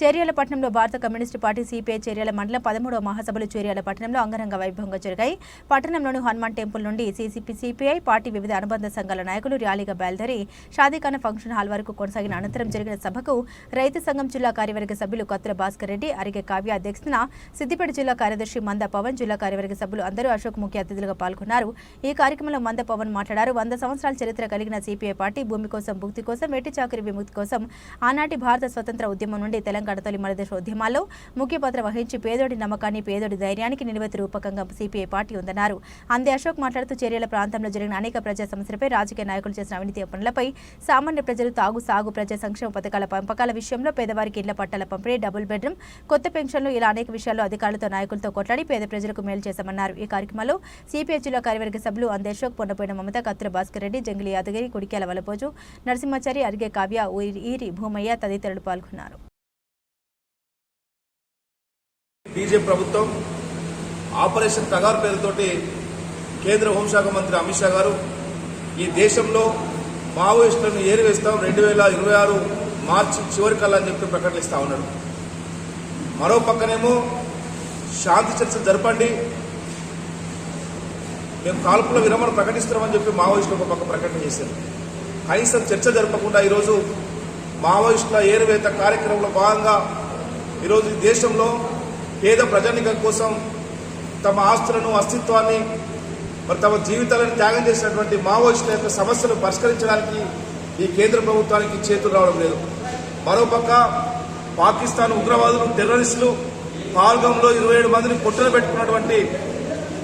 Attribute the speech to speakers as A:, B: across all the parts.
A: చేర్యాల పట్టణంలో భారత communist party CPI Cheriyal మండలం పదమూడవ మహాసభలు చేర్యాల పట్టణంలో అంగరంగ వైభవంగా జరిగాయి. పట్టణంలోని హనుమాన్ టెంపుల్ నుండి సిసిపి సిపిఐ పార్టీ వివిధ అనుబంధ సంఘాల నాయకులు ర్యాలీగా బయలుదేరి షాదీఖాన ఫంక్షన్ హాల్ వరకు కొనసాగిన అనంతరం జరిగిన సభకు రైతు సంఘం జిల్లా కార్యవర్గ సభ్యులు కత్తుల భాస్కర్ రెడ్డి అరిగే కావ్య అధ్యక్షతన సిద్దిపేట జిల్లా కార్యదర్శి మంద పవన్ జిల్లా కార్యవర్గ సభ్యులు అందరూ అశోక్ ముఖ్య అతిథులుగా పాల్గొన్నారు. ఈ కార్యక్రమంలో మంద పవన్ మాట్లాడారు. వంద సంవత్సరాల చరిత్ర కలిగిన సిపిఐ పార్టీ భూమి కోసం భుక్తి కోసం వెట్టి చాకరి విముక్తి కోసం ఆనాటి భారత స్వతంత్ర ఉద్యమం నుండి తెలంగాణ తొలి మరదేశ ఉద్యమాల్లో ముఖ్య పాత్ర వహించి పేదోడి నమ్మకాన్ని పేదోడి ధైర్యానికి నిలువెత్తు రూపకంగా సిపిఐ పార్టీ ఉందన్నారు. అందే అశోక్ మాట్లాడుతూ చర్యల ప్రాంతంలో జరిగిన అనేక ప్రజా సమస్యలపై రాజకీయ నాయకులు చేసిన అవినీతి పనులపై సామాన్య ప్రజలు తాగు సాగు ప్రజా సంక్షేమ పథకాల పంపకాల విషయంలో పేదవారికి ఇళ్ళ పట్టాల పంపిణీ డబుల్ బెడ్రూమ్ కొత్త పెన్షన్లు ఇలా అనేక విషయాల్లో అధికారులతో నాయకులతో కొట్లాడి పేద ప్రజలకు మేలు చేశామన్నారు. ఈ కార్యక్రమంలో సిపిఐ జిల్లా కార్యవర్గ సభ్యులు అందే అశోక్ పొన్నపోయిన మమత కత్తుల భాస్కర్ రెడ్డి జంగిలి యాదగిరి కుడికేల వలపోజు నరసింహాచారి అరిగే కావ్య ఊరి- ఈరి భూమయ్య తదితరులు పాల్గొన్నారు.
B: బీజేపీ ప్రభుత్వం ఆపరేషన్ తగారు పేరుతోటి కేంద్ర హోంశాఖ మంత్రి అమిత్ షా గారు ఈ దేశంలో మావోయిస్టులను ఏరివేస్తాం రెండు వేల ఇరవై ఆరు మార్చి చివరికల్లా అని చెప్పి ప్రకటిస్తా ఉన్నాడు మరో పక్కనేమో శాంతి చర్చ జరపండి. మేము కాల్పుల విరమణ ప్రకటిస్తున్నామని చెప్పి మావోయిస్టులు ఒక పక్క ప్రకటన చేశారు. కనీసం చర్చ జరపకుండా ఈరోజు మావోయిస్టుల ఏరువేత కార్యక్రమంలో భాగంగా ఈరోజు ఈ దేశంలో పేద ప్రజానికం కోసం తమ ఆస్తులను అస్తిత్వాన్ని మరి తమ జీవితాలను త్యాగం చేసినటువంటి మావోయిస్టుల యొక్క సమస్యలు పరిష్కరించడానికి ఈ కేంద్ర ప్రభుత్వానికి చేతులు రావడం లేదు. మరోపక్క పాకిస్తాన్ ఉగ్రవాదులు టెర్రరిస్టులు పాల్గంలో ఇరవై ఏడు మందిని పొట్టలు పెట్టుకున్నటువంటి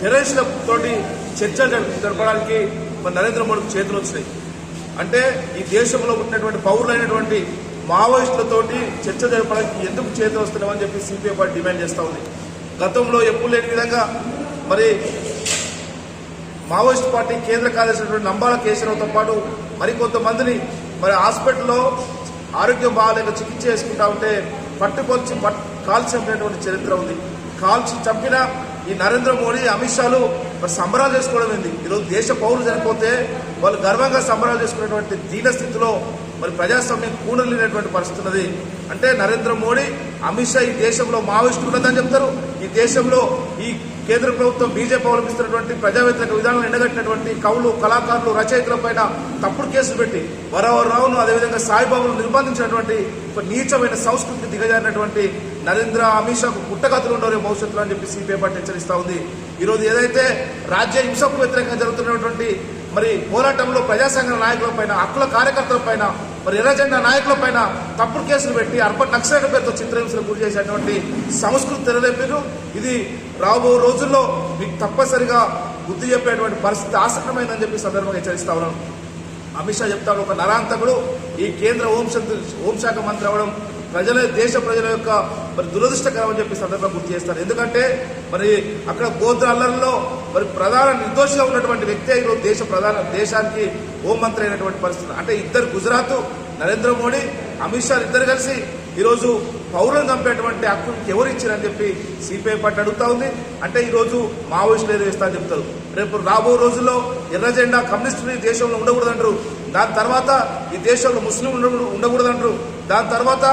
B: టెర్రరిస్టులతోటి చర్చలు జరపడానికి మరి నరేంద్ర మోడీకి చేతులు వచ్చినాయి. అంటే ఈ దేశంలో ఉన్నటువంటి పౌరులైనటువంటి మావోయిస్టులతోటి చర్చ జరపడానికి ఎందుకు చేతులు వస్తున్నామని చెప్పి సిపిఐ పార్టీ డిమాండ్ చేస్తూ ఉంది. గతంలో ఎప్పుడు లేని విధంగా మరి మావోయిస్ట్ పార్టీ కేంద్ర కార్యదర్శి నంబాల కేశవరావుతో పాటు మరికొంతమందిని మరి హాస్పిటల్లో ఆరోగ్యం బాగాలేక చికిత్స చేసుకుంటా ఉంటే పట్టుకొచ్చి పట్ కాల్చినటువంటి చరిత్ర ఉంది. కాల్చి చంపిన ఈ నరేంద్ర మోడీ అమిత్ షాలు మరి సంబరాలు చేసుకోవడం ఏంది? ఈరోజు దేశ పౌరులు చనిపోతే వాళ్ళు గర్వంగా సంబరాలు చేసుకునేటువంటి దీన స్థితిలో మరి ప్రజాస్వామ్యం కూడలేనటువంటి పరిస్థితి ఉన్నది. అంటే నరేంద్ర మోడీ అమిత్ షా ఈ దేశంలో మావోయిస్టు ఉన్నదని చెప్తారు. ఈ దేశంలో ఈ కేంద్ర ప్రభుత్వం బీజేపీ అవలంబిస్తున్నటువంటి ప్రజా వ్యతిరేక విధానాలను ఎండగట్టినటువంటి కవులు కళాకారులు రచయితల పైన తప్పుడు కేసులు పెట్టి వరవరావును అదేవిధంగా సాయిబాబును నిర్బంధించినటువంటి ఒక నీచమైన సంస్కృతికి దిగజారినటువంటి నరేంద్ర అమిత్ షాకు పుట్టగతులు ఉండవు భవిష్యత్తులో అని చెప్పి సిపిఐ పార్టీ హెచ్చరిస్తా ఉంది. ఈరోజు ఏదైతే రాజ్య హింసకు వ్యతిరేకంగా జరుగుతున్నటువంటి మరి పోరాటంలో ప్రజా నాయకులపైన నాయకుల పైన హక్కుల కార్యకర్తల పైన మరి ఎర్రజెండా నాయకుల పైన తప్పుడు కేసులు పెట్టి అర్బన్ నక్సలైట్ పేరుతో చిత్రహింసలు గురి చేసేటువంటి సంస్కృతి తెరలేపారు. ఇది రాబో రోజుల్లో మీకు తప్పనిసరిగా బుద్ధి చెప్పేటువంటి పరిస్థితి ఆసక్తమైందని చెప్పి సందర్భంగా హెచ్చరిస్తా ఉన్నాను. అమిత్ షా చెప్తాడు ఒక నరాంతకుడు ఈ కేంద్ర హోంశాఖ హోంశాఖ మంత్రి అవడం ప్రజల దేశ ప్రజల యొక్క మరి దురదృష్టకరం అని చెప్పి సందర్భంగా గుర్తు చేస్తారు. ఎందుకంటే మరి అక్కడ గోత్ర మరి ప్రధాన నిర్దోషిగా ఉన్నటువంటి వ్యక్తి ఈరోజు దేశ ప్రధాన దేశానికి హోంమంత్రి అయినటువంటి పరిస్థితి. అంటే ఇద్దరు గుజరాత్ నరేంద్ర మోడీ అమిత్ షా ఇద్దరు కలిసి ఈరోజు పౌరులను చంపేటువంటి హక్కు ఎవరు ఇచ్చారని చెప్పి సిపిఐ పార్టీ అడుగుతా ఉంది. అంటే ఈరోజు మావోయిస్టులు ఏదో ఇస్తా అని చెప్తారు. రేపు రాబో రోజుల్లో ఎర్ర జెండా కమ్యూనిస్టులు ఈ దేశంలో ఉండకూడదంటారు. దాని తర్వాత ఈ దేశంలో ముస్లిం ఉండకూడదంటారు. దాని తర్వాత